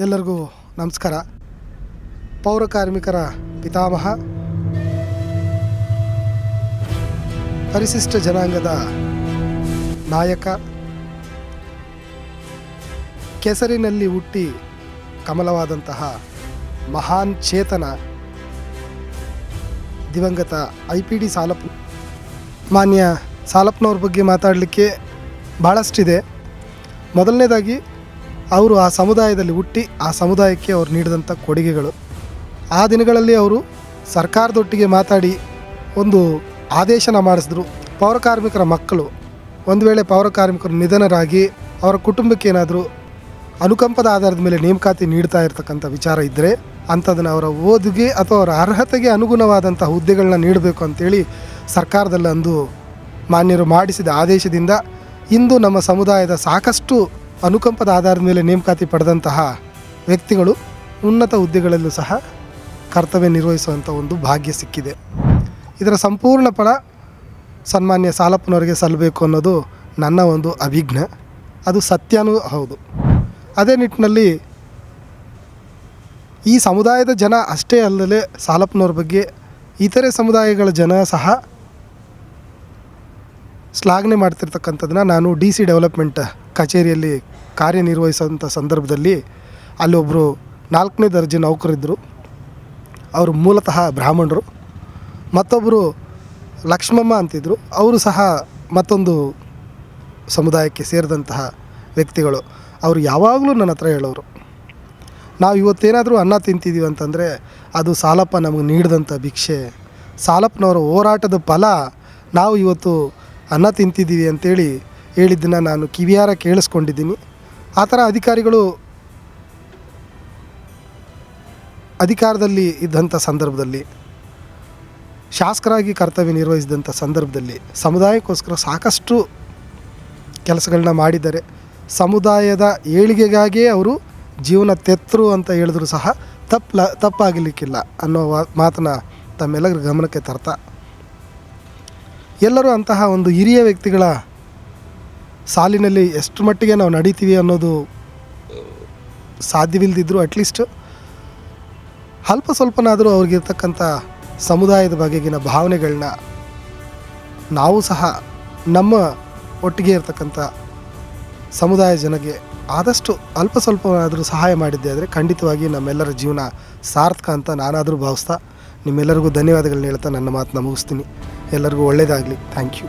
ಎಲ್ಲರಿಗೂ ನಮಸ್ಕಾರ. ಪೌರ ಕಾರ್ಮಿಕರ ಪಿತಾಮಹ, ಪರಿಶಿಷ್ಟ ಜನಾಂಗದ ನಾಯಕ, ಕೆಸರಿನಲ್ಲಿ ಹುಟ್ಟಿ ಕಮಲವಾದಂತಹ ಮಹಾನ್ ಚೇತನ, ದಿವಂಗತ ಐ ಪಿ ಡಿ ಸಾಲಪ್ ಮಾನ್ಯ ಸಾಲಪ್ಪನವ್ರ ಬಗ್ಗೆ ಮಾತಾಡಲಿಕ್ಕೆ ಭಾಳಷ್ಟಿದೆ ಮೊದಲನೇದಾಗಿ ಅವರು ಆ ಸಮುದಾಯದಲ್ಲಿ ಹುಟ್ಟಿ ಆ ಸಮುದಾಯಕ್ಕೆ ಅವರು ನೀಡಿದಂಥ ಕೊಡುಗೆಗಳು. ಆ ದಿನಗಳಲ್ಲಿ ಅವರು ಸರ್ಕಾರದೊಟ್ಟಿಗೆ ಮಾತಾಡಿ ಒಂದು ಆದೇಶನ ಮಾಡಿಸಿದ್ರು. ಪೌರ ಕಾರ್ಮಿಕರ ಮಕ್ಕಳು, ಒಂದು ವೇಳೆ ಪೌರ ಕಾರ್ಮಿಕರು ನಿಧನರಾಗಿ ಅವರ ಕುಟುಂಬಕ್ಕೆ ಏನಾದರೂ ಅನುಕಂಪದ ಆಧಾರದ ಮೇಲೆ ನೇಮಕಾತಿ ನೀಡ್ತಾ ಇರತಕ್ಕಂಥ ವಿಚಾರ ಇದ್ದರೆ ಅಂಥದನ್ನು ಅವರ ಓದಿಗೆ ಅಥವಾ ಅವರ ಅರ್ಹತೆಗೆ ಅನುಗುಣವಾದಂಥ ಹುದ್ದೆಗಳನ್ನ ನೀಡಬೇಕು ಅಂತೇಳಿ ಸರ್ಕಾರದಲ್ಲಿ ಅಂದು ಮಾನ್ಯರು ಮಾಡಿಸಿದ ಆದೇಶದಿಂದ ಇಂದು ನಮ್ಮ ಸಮುದಾಯದ ಸಾಕಷ್ಟು ಅನುಕಂಪದ ಆಧಾರದ ಮೇಲೆ ನೇಮಕಾತಿ ಪಡೆದಂತಹ ವ್ಯಕ್ತಿಗಳು ಉನ್ನತ ಹುದ್ದೆಗಳಲ್ಲೂ ಸಹ ಕರ್ತವ್ಯ ನಿರ್ವಹಿಸುವಂಥ ಒಂದು ಭಾಗ್ಯ ಸಿಕ್ಕಿದೆ. ಇದರ ಸಂಪೂರ್ಣ ಫಲ ಸನ್ಮಾನ್ಯ ಸಾಲಪ್ಪನವರಿಗೆ ಸಲ್ಲಬೇಕು ಅನ್ನೋದು ನನ್ನ ಒಂದು ಅಭಿಜ್ಞ. ಅದು ಸತ್ಯನೂ ಹೌದು. ಅದೇ ನಿಟ್ಟಿನಲ್ಲಿ ಈ ಸಮುದಾಯದ ಜನ ಅಷ್ಟೇ ಅಲ್ಲದೆ ಸಾಲಪ್ಪನವ್ರ ಬಗ್ಗೆ ಇತರೆ ಸಮುದಾಯಗಳ ಜನ ಸಹ ಶ್ಲಾಘನೆ ಮಾಡ್ತಿರ್ತಕ್ಕಂಥದ್ದನ್ನ ನಾನು ಡಿ ಸಿ ಡೆವಲಪ್ಮೆಂಟ್ ಕಚೇರಿಯಲ್ಲಿ ಕಾರ್ಯನಿರ್ವಹಿಸುವಂಥ ಸಂದರ್ಭದಲ್ಲಿ ಅಲ್ಲೊಬ್ಬರು ನಾಲ್ಕನೇ ದರ್ಜೆ ನೌಕರಿದ್ದರು ಅವರು ಮೂಲತಃ ಬ್ರಾಹ್ಮಣರು. ಮತ್ತೊಬ್ಬರು ಲಕ್ಷ್ಮಮ್ಮ ಅಂತಿದ್ದರು ಅವರು ಸಹ ಮತ್ತೊಂದು ಸಮುದಾಯಕ್ಕೆ ಸೇರಿದಂತಹ ವ್ಯಕ್ತಿಗಳು. ಅವರು ಯಾವಾಗಲೂ ನನ್ನ ಹತ್ರ ಹೇಳೋರು. ನಾವು ಇವತ್ತೇನಾದರೂ ಅನ್ನ ತಿಂತಿದ್ದೀವಿ ಅಂತಂದರೆ ಅದು ಸಾಲಪ್ಪ ನಮಗೆ ನೀಡಿದಂಥ ಭಿಕ್ಷೆ. ಸಾಲಪ್ಪನವರ ಹೋರಾಟದ ಫಲ ನಾವು ಇವತ್ತು ಅನ್ನ ತಿಂತಿದ್ದೀವಿ ಅಂತೇಳಿ ಹೇಳಿದ್ದನ್ನು ನಾನು ಕಿವಿಯಾರ ಕೇಳಿಸ್ಕೊಂಡಿದ್ದೀನಿ. ಆ ಥರ ಅಧಿಕಾರಿಗಳು ಅಧಿಕಾರದಲ್ಲಿ ಇದ್ದಂಥ ಸಂದರ್ಭದಲ್ಲಿ, ಶಾಸಕರಾಗಿ ಕರ್ತವ್ಯ ನಿರ್ವಹಿಸಿದಂಥ ಸಂದರ್ಭದಲ್ಲಿ ಸಮುದಾಯಕ್ಕೋಸ್ಕರ ಸಾಕಷ್ಟು ಕೆಲಸಗಳನ್ನ ಮಾಡಿದ್ದಾರೆ. ಸಮುದಾಯದ ಏಳಿಗೆಗಾಗಿಯೇ ಅವರು ಜೀವನ ತೆತ್ತರು ಅಂತ ಹೇಳಿದ್ರು ಸಹ ತಪ್ಪಲ ತಪ್ಪಾಗಲಿಕ್ಕಿಲ್ಲ ಅನ್ನೋ ಮಾತನ್ನು ಮಾತನ್ನ ತಮ್ಮೆಲ್ಲರ ಗಮನಕ್ಕೆ ತರ್ತಾ ಎಲ್ಲರೂ ಅಂತಹ ಒಂದು ಹಿರಿಯ ವ್ಯಕ್ತಿಗಳ ಸಾಲಿನಲ್ಲಿ ಎಷ್ಟು ಮಟ್ಟಿಗೆ ನಾವು ನಡೀತೀವಿ ಅನ್ನೋದು ಸಾಧ್ಯವಿಲ್ಲದಿದ್ದರೂ ಅಟ್ಲೀಸ್ಟ್ ಅಲ್ಪ ಸ್ವಲ್ಪನಾದರೂ ಅವ್ರಿಗಿರ್ತಕ್ಕಂಥ ಸಮುದಾಯದ ಬಗೆಗಿನ ಭಾವನೆಗಳನ್ನ ನಾವು ಸಹ ನಮ್ಮ ಒಟ್ಟಿಗೆ ಇರತಕ್ಕಂಥ ಸಮುದಾಯ ಜನಗೆ ಆದಷ್ಟು ಅಲ್ಪ ಸ್ವಲ್ಪನಾದರೂ ಸಹಾಯ ಮಾಡಿದ್ದೆ ಆದರೆ ಖಂಡಿತವಾಗಿ ನಮ್ಮೆಲ್ಲರ ಜೀವನ ಸಾರ್ಥಕ ಅಂತ ನಾನಾದರೂ ಭಾವಿಸ್ತಾ ನಿಮ್ಮೆಲ್ಲರಿಗೂ ಧನ್ಯವಾದಗಳನ್ನ ಹೇಳ್ತಾ ನನ್ನ ಮಾತನ್ನ ಮುಗಿಸ್ತೀನಿ. ಎಲ್ಲರಿಗೂ ಒಳ್ಳೆಯದಾಗಲಿ ಥ್ಯಾಂಕ್ ಯು